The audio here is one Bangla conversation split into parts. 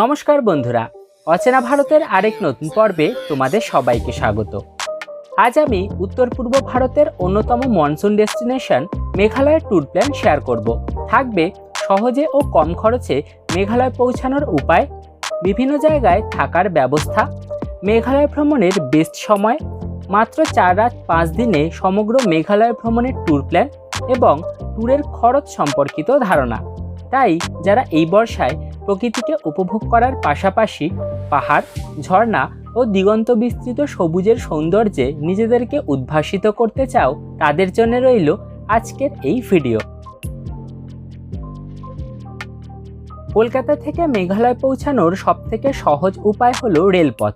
নমস্কার বন্ধুরা, অচেনা ভারতের আরেক নতুন পর্বে তোমাদের সবাইকে স্বাগত। আজ আমি উত্তর পূর্ব ভারতের অন্যতম মনসুন ডেস্টিনেশন মেঘালয়ের ট্যুর প্ল্যান শেয়ার করব। থাকবে সহজে ও কম খরচে মেঘালয় পৌঁছানোর উপায়, বিভিন্ন জায়গায় থাকার ব্যবস্থা, মেঘালয় ভ্রমণের বেস্ট সময়, মাত্র চার রাত পাঁচ দিনে সমগ্র মেঘালয় ভ্রমণের ট্যুর প্ল্যান এবং ট্যুরের খরচ সম্পর্কিত ধারণা। তাই যারা এই বর্ষায় প্রকৃতিকে উপভোগ করার পাশাপাশি পাহাড়, ঝর্ণা ও দিগন্ত বিস্তৃত সবুজের সৌন্দর্যে নিজেদেরকে উদ্ভাসিত করতে চাও, তাদের জন্য রইল আজকের এই ভিডিও। কলকাতা থেকে মেঘালয় পৌঁছানোর সবথেকে সহজ উপায় হল রেলপথ।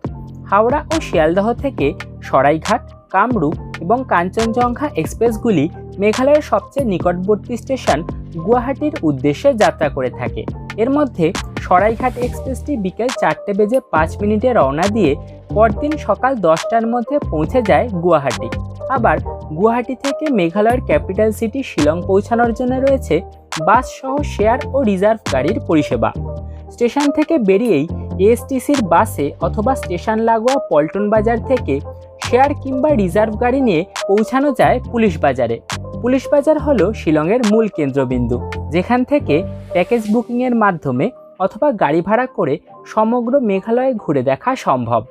হাওড়া ও শিয়ালদহ থেকে সরাইঘাট, কামরূপ এবং কাঞ্চনজঙ্ঘা এক্সপ্রেসগুলি মেঘালয়ের সবচেয়ে নিকটবর্তী স্টেশন গুয়াহাটির উদ্দেশ্যে যাত্রা করে থাকে। এর মধ্যে সরাইঘাট এক্সপ্রেসটি বিকেল চারটে বেজে পাঁচ মিনিটে রওনা দিয়ে পরদিন সকাল দশটার মধ্যে পৌঁছে যায় গুয়াহাটি। আবার গুয়াহাটি থেকে মেঘালয়ের ক্যাপিটাল সিটি শিলং পৌঁছানোর জন্য রয়েছে বাস সহ শেয়ার ও রিজার্ভ গাড়ির পরিষেবা। স্টেশন থেকে বেরিয়েই এএসটিসির বাসে অথবা স্টেশন লাগোয়া পল্টন বাজার থেকে শেয়ার কিংবা রিজার্ভ গাড়ি নিয়ে পৌঁছানো যায় পুলিশ বাজারে। পুলিশ বাজার হলো শিলংয়ের মূল কেন্দ্রবিন্দু, যেখান থেকে প্যাকেজ বুকিংয়ের মাধ্যমে অথবা গাড়ি ভাড়া করে সমগ্র মেঘালয়ে ঘুরে দেখা সম্ভব।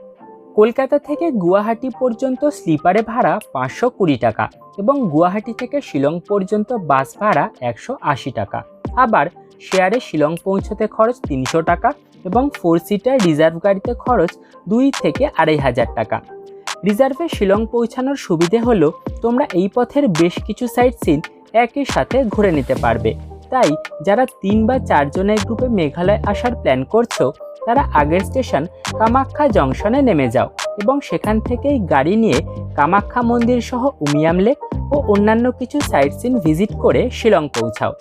কলকাতা থেকে গুয়াহাটি পর্যন্ত স্লিপারে ভাড়া পাঁচশো কুড়ি টাকা এবং গুয়াহাটি থেকে শিলং পর্যন্ত বাস ভাড়া একশো আশি টাকা। আবার শেয়ারে শিলং পৌঁছতে খরচ তিনশো টাকা এবং ফোর সিটার রিজার্ভ গাড়িতে খরচ দুই থেকে আড়াই হাজার টাকা। রিজার্ভে শিলং পৌঁছানোর সুবিধে হলো, তোমরা এই পথের বেশ কিছু সাইট সিন একই সাথে ঘুরে নিতে পারবে। তাই, যারা তিন বা চারজনের গ্রুপে মেঘালয় আসার প্ল্যান করছ, তারা আগের স্টেশন কামাখ্যা জংশনে নেমে যাও এবং সেখান থেকেই গাড়ি নিয়ে কামাখ্যা মন্দির সহ উমিয়াম লেক ও অন্যান্য কিছু সাইট সিন ভিজিট করে শিলং পৌঁছাও।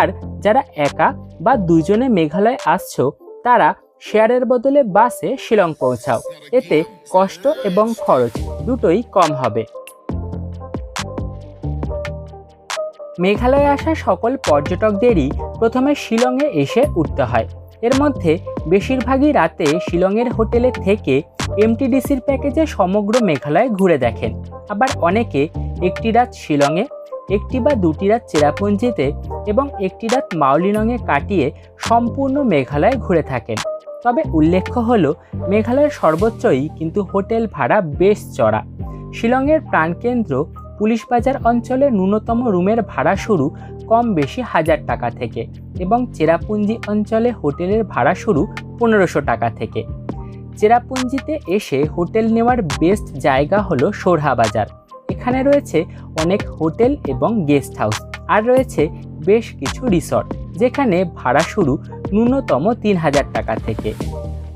আর যারা একা বা দুজনে মেঘালয় আসছো, তারা শেয়ারের বদলে বাসে শিলং পৌঁছাও। এতে কষ্ট এবং খরচ দুটোই কম হবে। মেঘালয়ে আসা সকল পর্যটকদেরই প্রথমে শিলংয়ে এসে উঠতে হয়। এর মধ্যে বেশিরভাগই রাতে শিলংয়ের হোটেলে থেকে এমটিডিসির প্যাকেজে সমগ্র মেঘালয় ঘুরে দেখেন। আবার অনেকে একটি রাত শিলংয়ে, একটি বা দুটি রাত চেরাপুঞ্জিতে এবং একটি রাত মাউলিনংয়ে কাটিয়ে সম্পূর্ণ মেঘালয় ঘুরে থাকেন। তবে উল্লেখ্য হলো, মেঘালয়ের সর্বোচ্চই কিন্তু হোটেল ভাড়া বেশ চড়া। শিলংয়ের প্রাণকেন্দ্র পুলিশ বাজার অঞ্চলে ন্যূনতম রুমের ভাড়া শুরু কম বেশি হাজার টাকা থেকে এবং চেরাপুঞ্জি অঞ্চলে হোটেলের ভাড়া শুরু পনেরোশো টাকা থেকে। চেরাপুঞ্জিতে এসে হোটেল নেওয়ার বেস্ট জায়গা হলো সোরহা বাজার এখানে রয়েছে অনেক হোটেল এবং গেস্ট হাউস। আর রয়েছে বেশ কিছু রিসর্ট যেখানে ভাড়া শুরু ন্যূনতম তিন হাজার টাকা থেকে।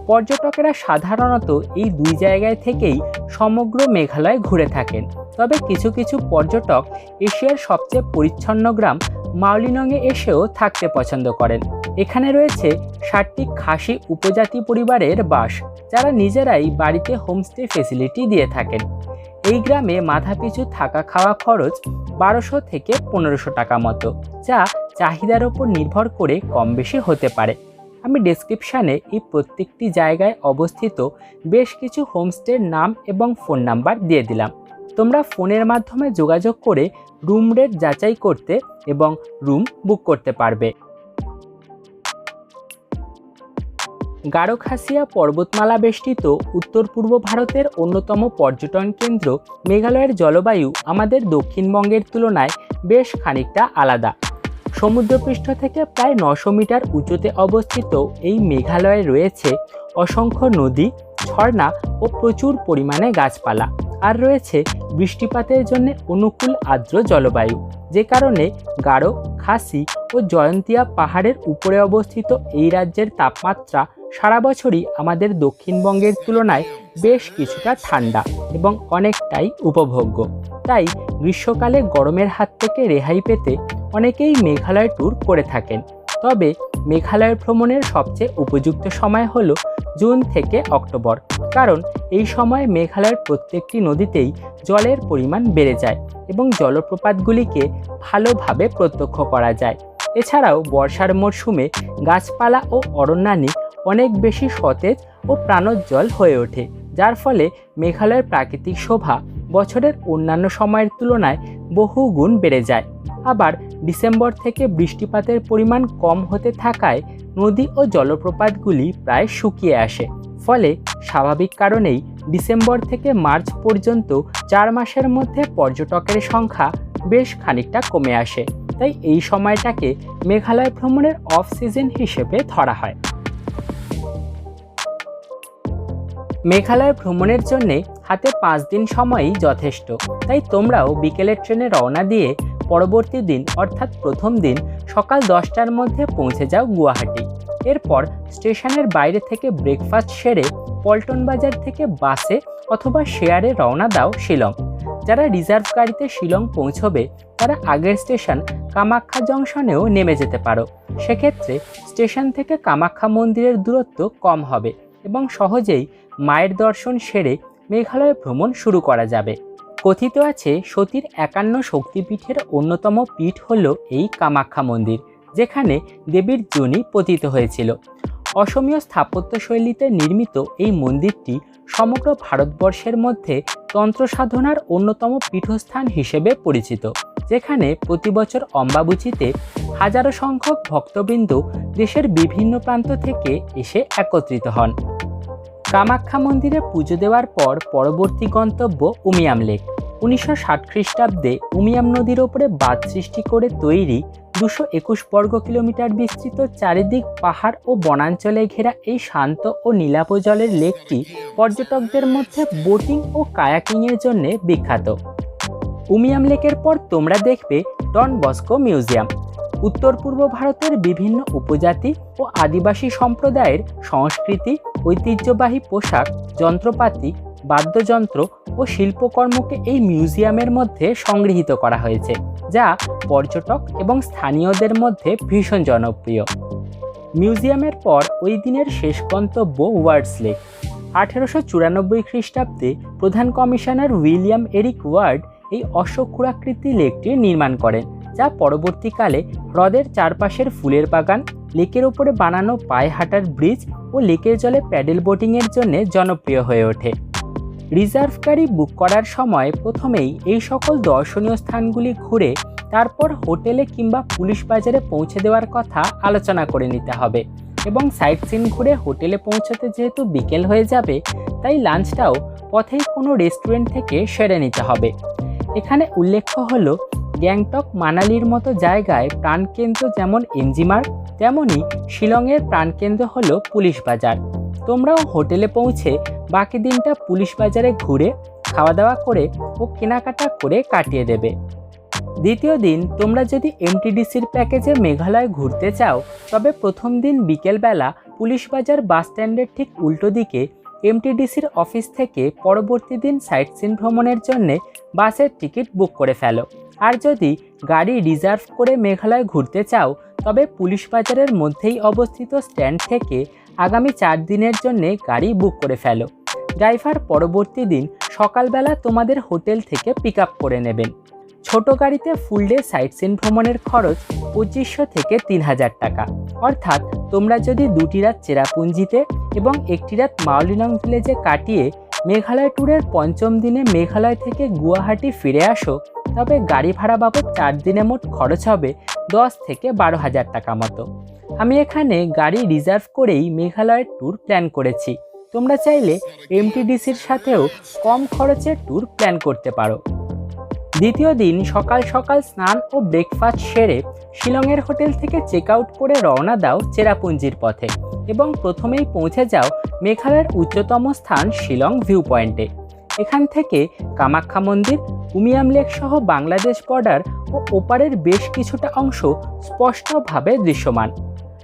পর্যটকেরা সাধারণত এই দুই জায়গায় থেকেই সমগ্র মেঘালয় ঘুরে থাকেন। তবে কিছু কিছু পর্যটক এশিয়ার সবচেয়ে পরিচ্ছন্ন গ্রাম মাউলিনংয়ে এসেও থাকতে পছন্দ করেন। এখানে রয়েছে ষাটটি খাসি উপজাতি পরিবারের বাস, যারা নিজেরাই বাড়িতে হোমস্টে ফেসিলিটি দিয়ে থাকেন। এই গ্রামে মাথাপিছু থাকা খাওয়া খরচ বারোশো থেকে পনেরোশো টাকা মতো, যা চাহিদার ওপর নির্ভর করে কম বেশি হতে পারে। আমি ডেসক্রিপশানে এই প্রত্যেকটি জায়গায় অবস্থিত বেশ কিছু হোমস্টের নাম এবং ফোন নাম্বার দিয়ে দিলাম। তোমরা ফোনের মাধ্যমে যোগাযোগ করে রুম রেট যাচাই করতে এবং রুম বুক করতে পারবে। গারোখাসিয়া পর্বতমালা বেষ্টিত উত্তর পূর্ব ভারতের অন্যতম পর্যটন কেন্দ্র মেঘালয়ের জলবায়ু আমাদের দক্ষিণবঙ্গের তুলনায় বেশ খানিকটা আলাদা। সমুদ্রপৃষ্ঠ থেকে প্রায় নশো মিটার উঁচুতে অবস্থিত এই মেঘালয়ে রয়েছে অসংখ্য নদী, ঝর্ণা ও প্রচুর পরিমাণে গাছপালা। আর রয়েছে বৃষ্টিপাতের জন্য অনুকূল আর্দ্র জলবায়ু, যে কারণে গাঢ় খাসি ও জয়ন্তিয়া পাহাড়ের উপরে অবস্থিত এই রাজ্যের তাপমাত্রা সারা বছরই আমাদের দক্ষিণবঙ্গের তুলনায় বেশ কিছুটা ঠান্ডা এবং অনেকটাই উপভোগ্য। তাই গ্রীষ্মকালে গরমের হাত থেকে রেহাই পেতে অনেকেই মেঘালয় ট্যুর করে থাকেন। তবে মেঘালয় ভ্রমণের সবচেয়ে উপযুক্ত সময় হলো জুন থেকে অক্টোবর। কারণ এই সময় মেঘালয়ের প্রত্যেকটি নদীতেই জলের পরিমাণ বেড়ে যায় এবং জলপ্রপাতগুলিকে ভালোভাবে প্রত্যক্ষ করা যায়। এছাড়াও বর্ষার মরশুমে গাছপালা ও অরণ্যানী অনেক বেশি সতেজ ও প্রাণোজ্জ্বল হয়ে ওঠে, যার ফলে মেঘালয়ের প্রাকৃতিক শোভা বছরের অন্যান্য সময়ের তুলনায় বহু গুণ বেড়ে যায়। আবার ডিসেম্বর থেকে বৃষ্টিপাতের পরিমাণ কম হতে থাকায় নদী ও জলপ্রপাতগুলি প্রায় শুকিয়ে আসে। ফলে স্বাভাবিক কারণেই ডিসেম্বর থেকে মার্চ পর্যন্ত চার মাসের মধ্যে পর্যটকের সংখ্যা বেশ খানিকটা কমে আসে। তাই এই সময়টাকে মেঘালয় ভ্রমণের অফ সিজন হিসেবে ধরা হয়। মেঘালয় ভ্রমণের জন্য হাতে পাঁচ দিন সময়ই যথেষ্ট। তাই তোমরাও বিকেলের ট্রেনে রওনা দিয়ে পরবর্তী দিন, অর্থাৎ প্রথম দিন, সকাল দশটার মধ্যে পৌঁছে যাও গুয়াহাটি। এরপর স্টেশনের বাইরে থেকে ব্রেকফাস্ট সেরে পল্টন বাজার থেকে বাসে অথবা শেয়ারে রওনা দাও শিলং। যারা রিজার্ভ গাড়িতে শিলং পৌঁছবে, তারা আগের স্টেশন কামাখ্যা জংশনেও নেমে যেতে পারো। সেক্ষেত্রে স্টেশন থেকে কামাখ্যা মন্দিরের দূরত্ব কম হবে এবং সহজেই মায়ের দর্শন সেরে মেঘালয় ভ্রমণ শুরু করা যাবে। কথিত আছে, সতীর একান্ন শক্তিপীঠের অন্যতম পীঠ হল এই কামাখ্যা মন্দির, যেখানে দেবীর জনি পতিত হয়েছিল। অসমীয় স্থাপত্যশৈলীতে নির্মিত এই মন্দিরটি সমগ্র ভারতবর্ষের মধ্যে তন্ত্র সাধনার অন্যতম পীঠস্থান হিসেবে পরিচিত, যেখানে প্রতি বছর অম্বাবুচিতে হাজারো সংখ্যক ভক্তবৃন্দ দেশের বিভিন্ন প্রান্ত থেকে এসে একত্রিত হন। কামাখ্যা মন্দিরে পুজো দেওয়ার পর পরবর্তী গন্তব্য উমিয়াম লেক। উনিশশো ষাট খ্রিস্টাব্দে উমিয়াম নদীর ওপরে বাঁধ সৃষ্টি করে তৈরি দুশো একুশ বর্গ কিলোমিটার বিস্তৃত চারিদিক পাহাড় ও বনাঞ্চলে ঘেরা এই শান্ত ও নীলাপ জলের লেকটি পর্যটকদের মধ্যে বোটিং ও কায়াকিংয়ের জন্য বিখ্যাত। উমিয়াম লেকের পর তোমরা দেখবে ডন বস্কো মিউজিয়াম। উত্তর পূর্ব ভারতের বিভিন্ন উপজাতি ও আদিবাসী সম্প্রদায়ের সংস্কৃতি ঐতিহ্যবাহী পোশাক, যন্ত্রপাতি, বাদ্যযন্ত্র ও শিল্পকর্মকে এই মিউজিয়ামের মধ্যে সংগৃহীত করা হয়েছে, যা পর্যটক এবং স্থানীয়দের মধ্যে ভীষণ জনপ্রিয়। মিউজিয়ামের পর ওই দিনের শেষ গন্তব্য ওয়ার্ডস লেক। আঠেরোশো চুরানব্বই খ্রিস্টাব্দে প্রধান কমিশনার উইলিয়াম এরিক ওয়ার্ড এই অশোক অশ্বক্ষুরাকৃতি লেকটি নির্মাণ করেন। যা পরবর্তীকালে হ্রদের চারপাশের ফুলের বাগান, লেকের ওপরে বানানো পায়ে হাঁটার ব্রিজ ও লেকের জলে প্যাডেল বোটিংয়ের জন্য জনপ্রিয় হয়ে ওঠে। রিজার্ভ গাড়ি বুক করার সময় প্রথমেই এই সকল দর্শনীয় স্থানগুলি ঘুরে তারপর হোটেলে কিংবা পুলিশ বাজারে পৌঁছে দেওয়ার কথা আলোচনা করে নিতে হবে এবং সাইট সিন ঘুরে হোটেলে পৌঁছতে যেহেতু বিকেল হয়ে যাবে, তাই লাঞ্চটাও পথেই কোনো রেস্টুরেন্ট থেকে সেরে নিতে হবে। এখানে উল্লেখ্য হলো গ্যাংটক মানালির মতো জায়গায় প্রাণকেন্দ্র যেমন এমজিমার্গ তেমনই শিলংয়ের প্রাণকেন্দ্র হলো পুলিশ বাজার। তোমরাও হোটেলে পৌঁছে বাকি দিনটা পুলিশ বাজারে ঘুরে খাওয়া দাওয়া করে ও কেনাকাটা করে কাটিয়ে দেবে। দ্বিতীয় দিন তোমরা যদি এমটিডিসির প্যাকেজে মেঘালয় ঘুরতে চাও, তবে প্রথম দিন বিকেলবেলা পুলিশ বাজার বাস স্ট্যান্ডের ঠিক উল্টো দিকে এমটিডিসির অফিস থেকে পরবর্তী দিন সাইট সিন ভ্রমণের জন্যে বাসের টিকিট বুক করে ফেলো। আর যদি গাড়ি রিজার্ভ করে মেঘালয় ঘুরতে চাও, তবে পুলিশ বাজারের মধ্যেই অবস্থিত স্ট্যান্ড থেকে আগামী চার দিনের জন্য গাড়ি বুক করে ফেলো। ড্রাইভার পরবর্তী দিন সকালবেলা তোমাদের হোটেল থেকে পিক করে নেবেন। ছোট গাড়িতে ফুল ডে সাইট সিন ভ্রমণের খরচ পঁচিশশো থেকে তিন হাজার টাকা। অর্থাৎ তোমরা যদি দুটি রাত চেরাপুঞ্জিতে এবং একটি রাত মাওলিনং ভিলেজে কাটিয়ে মেঘালয় ট্যুরের পঞ্চম দিনে মেঘালয় থেকে গুয়াহাটি ফিরে আসো তবে গাড়ি ভাড়া বাবদ চার দিনে মোট খরচ হবে দশ থেকে বারো হাজার টাকা মতো। আমি এখানে গাড়ি রিজার্ভ করেই মেঘালয়ের ট্যুর প্ল্যান করেছি। তোমরা চাইলে এমটিডিসির সাথেও কম খরচে ট্যুর প্ল্যান করতে পারো। দ্বিতীয় দিন সকাল সকাল স্নান ও ব্রেকফাস্ট সেরে শিলংয়ের হোটেল থেকে চেক আউট করে রওনা দাও চেরাপুঞ্জির পথে এবং প্রথমেই পৌঁছে যাও মেঘালয়ের উচ্চতম স্থান শিলং ভিউ পয়েন্টে এখান থেকে কামাখ্যা মন্দির উমিয়াম লেক সহ বাংলাদেশ বর্ডার ও ওপারের বেশ কিছুটা অংশ স্পষ্টভাবে দৃশ্যমান।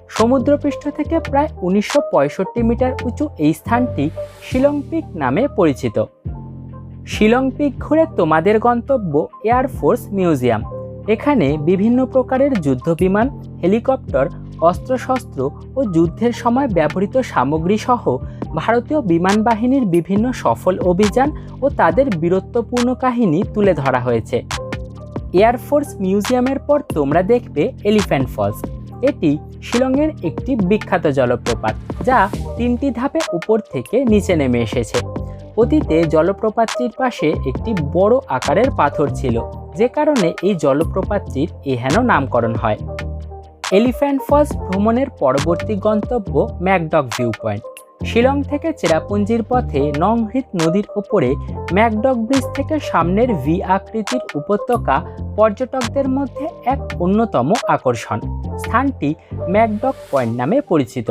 সমুদ্রপৃষ্ঠ থেকে প্রায় উনিশশো পঁয়ষট্টি মিটার উঁচু এই স্থানটি শিলং পিক নামে পরিচিত। শিলং পিক ঘুরে তোমাদের গন্তব্য এয়ারফোর্স মিউজিয়াম। এখানে বিভিন্ন প্রকারের যুদ্ধবিমান, হেলিকপ্টার অস্ত্রশস্ত্র ও যুদ্ধের সময় ব্যবহৃত সামগ্রী সহ ভারতীয় বিমান বাহিনীর বিভিন্ন সফল অভিযান ও তাদের বীরত্বপূর্ণ কাহিনী তুলে ধরা হয়েছে। এয়ারফোর্স মিউজিয়ামের পর তোমরা দেখবে এলিফ্যান্ট ফলস। এটি শিলংয়ের একটি বিখ্যাত জলপ্রপাত, যা তিনটি ধাপে উপর থেকে নিচে নেমে এসেছে। অতীতে জলপ্রপাতটির পাশে একটি বড় আকারের পাথর ছিল, যে কারণে এই জলপ্রপাতটির এহেন নামকরণ হয়। এলিফ্যান্ট ফলস ভ্রমণের পরবর্তী গন্তব্য ম্যাকডক ভিউ পয়েন্ট শিলং থেকে চেরাপুঞ্জির পথে নংহৃত নদীর ওপরে ম্যাকডক ব্রিজ থেকে সামনের ভি আকৃতির উপত্যকা পর্যটকদের মধ্যে এক অন্যতম আকর্ষণ। স্থানটি ম্যাকডক পয়েন্ট নামে পরিচিত।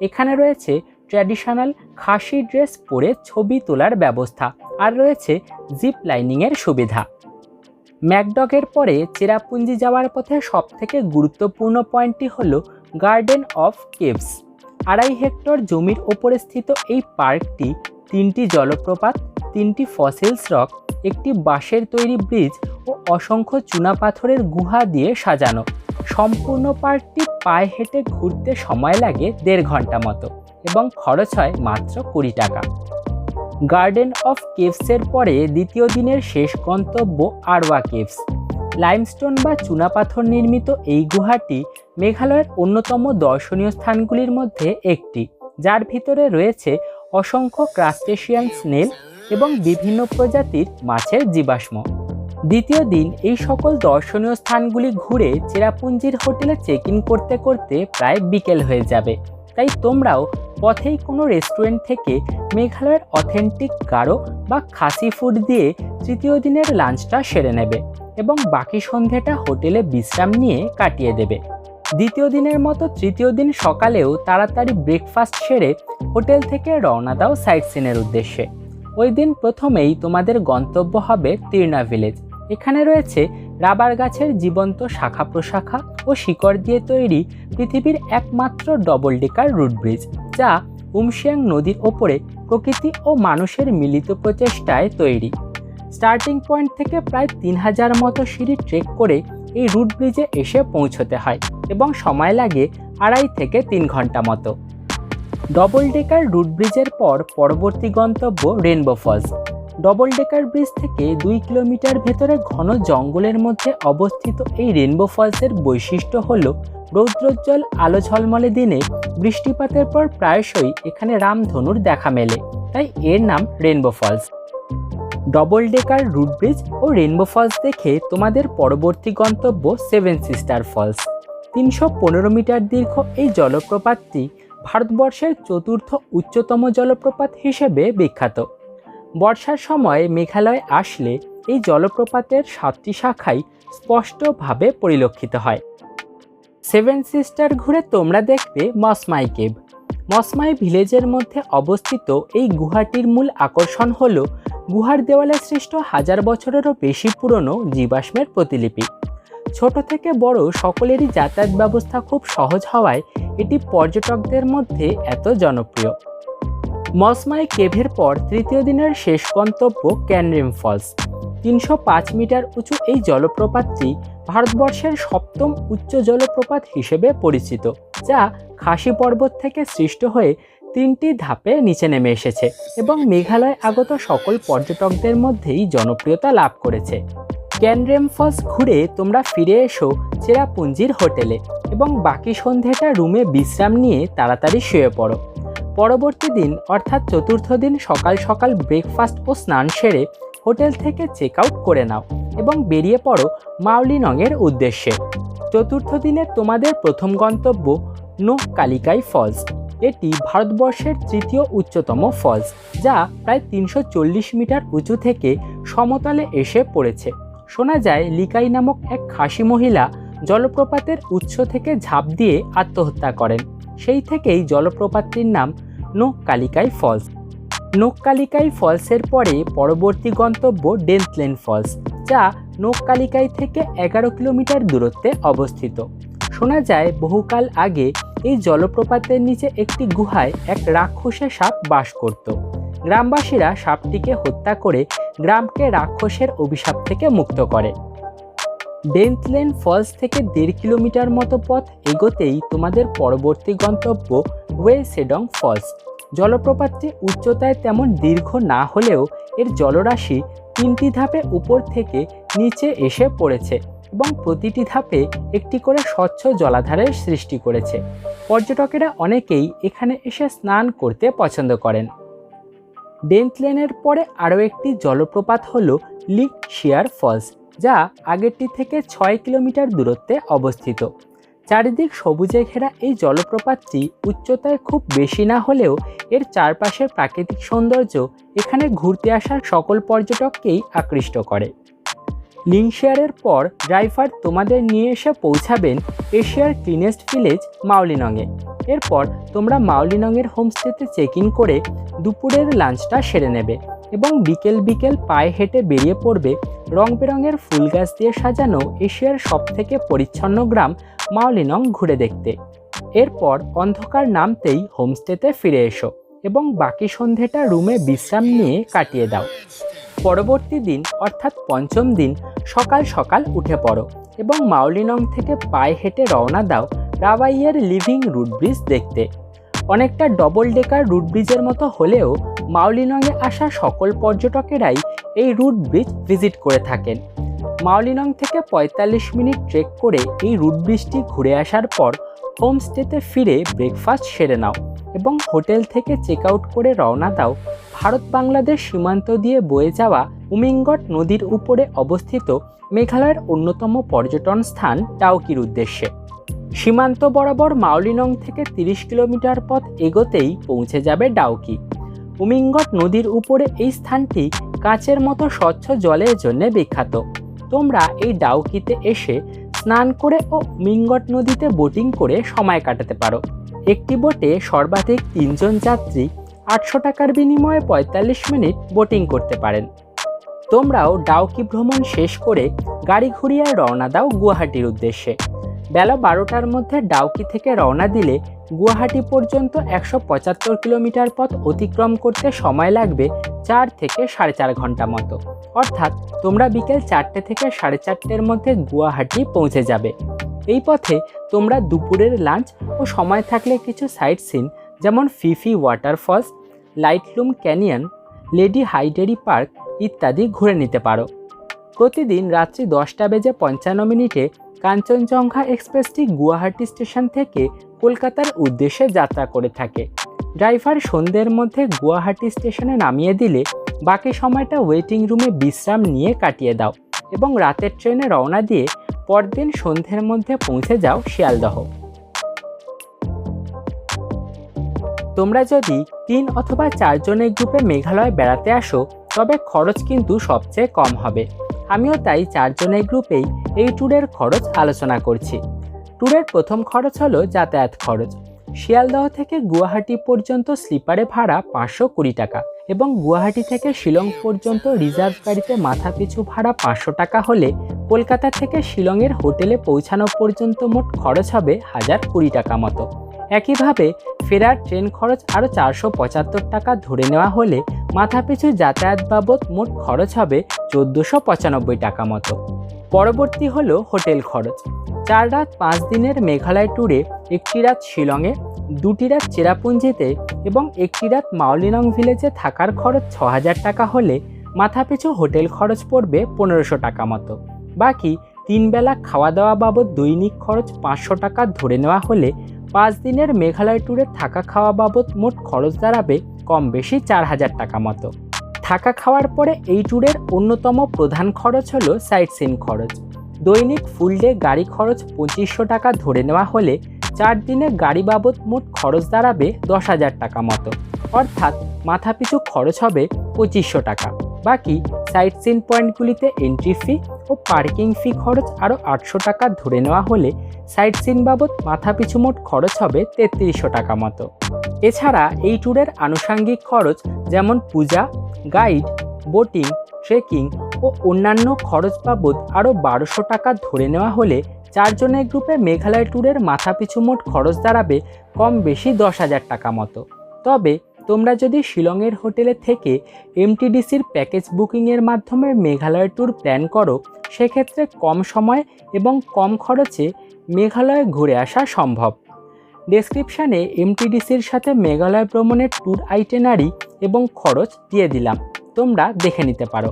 এখানে রয়েছে ট্র্যাডিশনাল খাসি ড্রেস পরে ছবি তোলার ব্যবস্থা। আর রয়েছে জিপ লাইনিংয়ের সুবিধা। ম্যাকডগের পরে চেরাপুঞ্জি যাওয়ার পথে সবথেকে গুরুত্বপূর্ণ পয়েন্টটি হল গার্ডেন অফ কেভস। আড়াই হেক্টর জমির ওপরে স্থিত এই পার্কটি তিনটি জলপ্রপাত, তিনটি ফসিলস রক, একটি বাঁশের তৈরি ব্রিজ ও অসংখ্য চুনাপাথরের গুহা দিয়ে সাজানো। সম্পূর্ণ পার্কটি পায়ে হেঁটে ঘুরতে সময় লাগে দেড় ঘণ্টা মতো এবং খরচ হয় মাত্র কুড়ি টাকা। গার্ডেন অফ কেভসের পরে দ্বিতীয় দিনের শেষ গন্তব্য আরওয়া কেভস লাইমস্টোন বা চুনাপাথর নির্মিত এই গুহাটি মেঘালয়ের অন্যতম দর্শনীয় স্থানগুলির মধ্যে একটি, যার ভিতরে রয়েছে অসংখ্য ক্রাস্টেশিয়ান স্নেল এবং বিভিন্ন প্রজাতির মাছের জীবাশ্ম। দ্বিতীয় দিন এই সকল দর্শনীয় স্থানগুলি ঘুরে চেরাপুঞ্জির হোটেলে চেক ইন করতে করতে প্রায় বিকেল হয়ে যাবে। তাই তোমরাও পথেই কোনো রেস্টুরেন্ট থেকে মেঘালয়ের অথেন্টিক গাঢ় বা খাসি ফুড দিয়ে তৃতীয় দিনের লাঞ্চটা সেরে নেবে এবং বাকি সন্ধ্যাটা হোটেলে বিশ্রাম নিয়ে কাটিয়ে দেবে। দ্বিতীয় দিনের মতো তৃতীয় দিন সকালেও তাড়াতাড়ি ব্রেকফাস্ট সেরে হোটেল থেকে রওনা দাও সাইট সিনের উদ্দেশ্যে। ওই দিন প্রথমেই তোমাদের গন্তব্য হবে তির্না ভিলেজ এখানে রয়েছে রাবার গাছের জীবন্ত শাখা প্রশাখা ও শিকড় দিয়ে তৈরি পৃথিবীর একমাত্র ডবল ডেকার রুট ব্রিজ যা উমশিয়াং নদীর ওপরে প্রকৃতি ও মানুষের মিলিত প্রচেষ্টায় তৈরি। স্টার্টিং পয়েন্ট থেকে প্রায় তিন হাজার মতো সিঁড়ি ট্রেক করে এই রুট ব্রিজে এসে পৌঁছতে হয় এবং সময় লাগে আড়াই থেকে তিন ঘণ্টা মতো। ডবল ডেকার রুট ব্রিজের পর পরবর্তী গন্তব্য rainbow falls double decker bridge থেকে দুই কিলোমিটার ভেতরে ঘন জঙ্গলের মধ্যে অবস্থিত এই রেনবো ফলসের বৈশিষ্ট্য হল রৌদ্রোজ্জ্বল, আলো ঝলমলে দিনে বৃষ্টিপাতের পর প্রায়শই এখানে রামধনুর দেখা মেলে। তাই এর নাম rainbow falls double decker route bridge ও রেনবো ফলস দেখে তোমাদের পরবর্তী গন্তব্য সেভেন সিস্টার ফলস তিনশো পনেরো মিটার দীর্ঘ এই জলপ্রপাতটি ভারতবর্ষের চতুর্থ উচ্চতম জলপ্রপাত হিসেবে বিখ্যাত। বর্ষার সময় মেঘালয় আসলে এই জলপ্রপাতের সাতটি শাখাই স্পষ্টভাবে পরিলক্ষিত হয়। সেভেন সিস্টার ঘুরে তোমরা দেখবে মসমাই কেভ। মসমাই ভিলেজের মধ্যে অবস্থিত এই গুহাটির মূল আকর্ষণ হল, গুহার দেওয়ালে সৃষ্ট হাজার বছরেরও বেশি পুরনো জীবাশ্মের প্রতিলিপি। ছোট থেকে বড় সকলেরই যাতায়াত ব্যবস্থা খুব সহজ হওয়ায় এটি পর্যটকদের মধ্যে এত জনপ্রিয়। মসমাই কেভের পর তৃতীয় দিনের শেষ গন্তব্য ক্যানরিম ফলস। তিনশো পাঁচ মিটার উঁচু এই জলপ্রপাতটি ভারতবর্ষের সপ্তম উচ্চ জলপ্রপাত হিসেবে পরিচিত, যা খাসি পর্বত থেকে সৃষ্ট হয়ে তিনটি ধাপে নিচে নেমে এসেছে এবং মেঘালয় আগত সকল পর্যটকদের মধ্যেই জনপ্রিয়তা লাভ করেছে। ক্যানরেম ফলস ঘুরে তোমরা ফিরে এসো চেরাপুঞ্জির হোটেলে এবং বাকি সন্ধ্যেটা রুমে বিশ্রাম নিয়ে তাড়াতাড়ি শুয়ে পড়ো। পরবর্তী দিন, অর্থাৎ চতুর্থ দিন সকাল সকাল ব্রেকফাস্ট ও স্নান সেরে হোটেল থেকে চেক আউট করে নাও এবং বেরিয়ে পড়ো মাউলিনংয়ের উদ্দেশ্যে। চতুর্থ দিনে তোমাদের প্রথম গন্তব্য নো কালিকাই ফলস এটি ভারতবর্ষের তৃতীয় উচ্চতম ফলস যা প্রায় তিনশো চল্লিশ মিটার উঁচু থেকে সমতলে এসে পড়েছে। শোনা যায় লিকাই নামক এক খাসি মহিলা জলপ্রপাতের উৎস থেকে ঝাঁপ দিয়ে আত্মহত্যা করেন। সেই থেকেই জলপ্রপাতটির নাম নোক কালিকাই ফলস। নোক কালিকাই ফলসের পরে পরবর্তী গন্তব্য ডেন্থলেন ফলস, যা নোক কালিকাই থেকে এগারো কিলোমিটার দূরত্বে অবস্থিত। শোনা যায়, বহুকাল আগে এই জলপ্রপাতের নিচে একটি গুহায় এক রাক্ষসের সাপ বাস করত। গ্রামবাসীরা সাপটিকে হত্যা করে গ্রামকে রাক্ষসের অভিশাপ থেকে মুক্ত করে। ডেন্থলেন ফলস থেকে দেড় কিলোমিটার মতো পথ এগোতেই তোমাদের পরবর্তী গন্তব্য ওয়ে সেডং ফলস। জলপ্রপাতটি উচ্চতায় তেমন দীর্ঘ না হলেও এর জলরাশি তিনটি ধাপে উপর থেকে নিচে এসে পড়েছে এবং প্রতিটি ধাপে একটি করে স্বচ্ছ জলাধারের সৃষ্টি করেছে। পর্যটকেরা অনেকেই এখানে এসে স্নান করতে পছন্দ করেন। ডেন্টলেনের পরে আরও একটি জলপ্রপাত হল লিক শিয়ার ফলস, যা আগেরটি থেকে ছয় কিলোমিটার দূরত্বে অবস্থিত। চারিদিক সবুজে ঘেরা এই জলপ্রপাতটি উচ্চতায় খুব বেশি না হলেও এর চারপাশের প্রাকৃতিক সৌন্দর্য এখানে ঘুরতে আসা সকল পর্যটককেই আকৃষ্ট করে। লিংশেয়ারের পর ড্রাইভার তোমাদের নিয়ে এসে পৌঁছাবেন এশিয়ার ক্লিনেস্ট ভিলেজ মাউলিনংয়ে এরপর তোমরা মাউলিনংয়ের হোমস্টেতে চেক ইন করে দুপুরের লাঞ্চটা সেরে নেবে এবং বিকেল বিকেল পায়ে হেঁটে বেরিয়ে পড়বে রং বেরঙের ফুল গাছ দিয়ে সাজানো এশিয়ার সবথেকে পরিচ্ছন্ন গ্রাম মাউলিনং ঘুরে দেখতে। এরপর অন্ধকার নামতেই হোমস্টেতে ফিরে এসো এবং বাকি সন্ধেটা রুমে বিশ্রাম নিয়ে কাটিয়ে দাও। পরবর্তী দিন, অর্থাৎ পঞ্চম দিন, সকাল সকাল উঠে পড়ো এবং মাউলিনং থেকে পায়ে হেঁটে রওনা দাও রাওয়াইয়ের লিভিং রুট ব্রিজ দেখতে। অনেকটা ডবল ডেকার রুট ব্রিজের মতো হলেও মাউলিনংয়ে আসা সকল পর্যটকেরাই এই রুট ব্রিজ ভিজিট করে থাকেন। মাউলিনং থেকে ৪৫ মিনিট ট্রেক করে এই রুট ব্রিজটি ঘুরে আসার পর হোমস্টেতে ফিরে ব্রেকফাস্ট সেরে নাও এবং হোটেল থেকে চেক আউট করে রওনা দাও। ভারত বাংলাদেশ সীমান্ত দিয়ে বয়ে যাওয়া উমিংগট নদীর উপরে অবস্থিত মেঘালয়ের অন্যতম পর্যটন স্থান ডাউকির উদ্দেশ্যে। সীমান্ত বরাবর মাউলিনং থেকে ৩০ কিলোমিটার পথ এগোতেই পৌঁছে যাবে ডাউকি। উমিংগট নদীর উপরে এই স্থানটি কাচের মতো স্বচ্ছ জলের জন্য বিখ্যাত। তোমরা এই ডাউকিতে এসে স্নান করে ও মিঙ্গট নদীতে বোটিং করে সময় কাটাতে পারো। একটি বোটে সর্বাধিক তিনজন যাত্রী আটশো টাকার বিনিময়ে পঁয়তাল্লিশ মিনিট বোটিং করতে পারেন। তোমরাও ডাউকি ভ্রমণ শেষ করে গাড়ি ঘুরিয়ে রওনা দাও গুয়াহাটির উদ্দেশ্যে। বেলা বারোটার মধ্যে ডাউকি থেকে রওনা দিলে গুয়াহাটি পর্যন্ত একশো পঁচাত্তর কিলোমিটার পথ অতিক্রম করতে সময় লাগবে চার থেকে সাড়ে চার ঘণ্টা মতো। অর্থাৎ তোমরা বিকেল চারটে থেকে সাড়ে চারটের মধ্যে গুয়াহাটি পৌঁছে যাবে। এই পথে তোমরা দুপুরের লাঞ্চ ও সময় থাকলে কিছু সাইট সিন, যেমন Phi Phi waterfalls Laitlum canyon, lady Hydari park ইত্যাদি ঘুরে নিতে পারো। প্রতিদিন রাত্রি দশটা বেজে পঞ্চান্ন মিনিটে কাঞ্চনজঙ্ঘা এক্সপ্রেসটি গুয়াহাটি স্টেশন থেকে কলকাতার উদ্দেশ্যে যাত্রা করে থাকে। ড্রাইভার সন্ধ্যের মধ্যে গুয়াহাটি স্টেশনে নামিয়ে দিলে বাকি সময়টা ওয়েটিং রুমে বিশ্রাম নিয়ে কাটিয়ে দাও এবং রাতের ট্রেনে রওনা দিয়ে পরদিন সন্ধ্যের মধ্যে পৌঁছে যাও শিয়ালদহ। তোমরা যদি তিন অথবা চারজনের গ্রুপে মেঘালয় বেড়াতে আসো, তবে খরচ কিন্তু সবচেয়ে কম হবে। আমিও তাই চারজনের গ্রুপেই এই ট্যুরের খরচ আলোচনা করছি। ট্যুরের প্রথম খরচ হলো যাতায়াত খরচ। শিয়ালদহ থেকে গুয়াহাটি পর্যন্ত স্লিপারে ভাড়া পাঁচশো কুড়ি টাকা এবং গুয়াহাটি থেকে শিলং পর্যন্ত রিজার্ভ গাড়িতে মাথা পিছু ভাড়া পাঁচশো টাকা হলে কলকাতা থেকে শিলংয়ের হোটেলে পৌঁছানো পর্যন্ত মোট খরচ হবে হাজার কুড়ি টাকা মতো। একইভাবে ফেরার ট্রেন খরচ আরও চারশো পঁচাত্তর টাকা ধরে নেওয়া হলে মাথাপিছু যাতায়াত বাবদ মোট খরচ হবে চোদ্দোশো পঁচানব্বই টাকা মতো। পরবর্তী হল হোটেল খরচ। চার রাত পাঁচ দিনের মেঘালয় ট্যুরে একটি রাত শিলংয়ে, দুটি রাত চেরাপুঞ্জিতে এবং একটি রাত মাউলিনং ভিলেজে থাকার খরচ ছ হাজার টাকা হলে মাথাপিছু হোটেল খরচ পড়বে পনেরোশো টাকা মতো। বাকি তিন বেলা খাওয়া দাওয়া বাবদ দৈনিক খরচ পাঁচশো টাকা ধরে নেওয়া হলে পাঁচ দিনের মেঘালয় ট্যুরে থাকা খাওয়া বাবদ মোট খরচ দাঁড়াবে কম বেশি চার হাজার টাকা মতো। থাকা খাওয়ার পরে এই ট্যুরের অন্যতম প্রধান খরচ হলো সাইট সিন খরচ। দৈনিক ফুল ডে গাড়ি খরচ পঁচিশশো টাকা ধরে নেওয়া হলে চার দিনের গাড়ি বাবদ মোট খরচ দাঁড়াবে দশ হাজার টাকা মতো। অর্থাৎ মাথাপিছু খরচ হবে পঁচিশশো টাকা। বাকি সাইট সিন পয়েন্টগুলিতে এন্ট্রি ফি ও পার্কিং ফি খরচ আরও আটশো টাকা ধরে নেওয়া হলে সাইট সিন বাবদ মাথাপিছু মোট খরচ হবে তেত্রিশশো টাকা মতো। এছাড়া এই ট্যুরের আনুষাঙ্গিক খরচ যেমন পূজা গাইড বোটিং ট্রেকিং ও অন্যান্য খরচ বাবদ আরও বারোশো টাকা ধরে নেওয়া হলে চারজনের গ্রুপে মেঘালয় ট্যুরের মাথাপিছু মোট খরচ দাঁড়াবে কম বেশি দশ হাজার টাকা মতো। তবে তোমরা যদি শিলংয়ের হোটেলে থেকে এমটিডিসির প্যাকেজ বুকিংয়ের মাধ্যমে মেঘালয় ট্যুর প্ল্যান করো, সেক্ষেত্রে কম সময় এবং কম খরচে মেঘালয় ঘুরে আসা সম্ভব। ডেসক্রিপশানে এমটিডিসির সাথে মেঘালয় ভ্রমণের ট্যুর আইটেনারি এবং খরচ দিয়ে দিলাম। তোমরা দেখে নিতে পারো।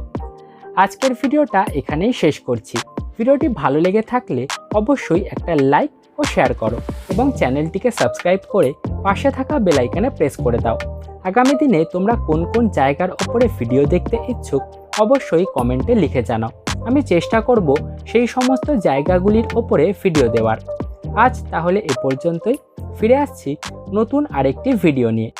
আজকের ভিডিওটা এখানেই শেষ করছি। ভিডিওটি ভালো লেগে থাকলে অবশ্যই একটা লাইক ও শেয়ার করো এবং চ্যানেলটিকে সাবস্ক্রাইব করে পাশে থাকা বেল আইকনে প্রেস করে দাও। আগামী দিনে তোমরা কোন কোন জায়গার ওপরে ভিডিও দেখতে ইচ্ছুক অবশ্যই কমেন্টে লিখে জানাও। আমি চেষ্টা করব সেই সমস্ত জায়গাগুলির ওপরে ভিডিও দেওয়ার। আজ তাহলে এ পর্যন্তই। ফিরে আসছি নতুন আরেকটি ভিডিও নিয়ে।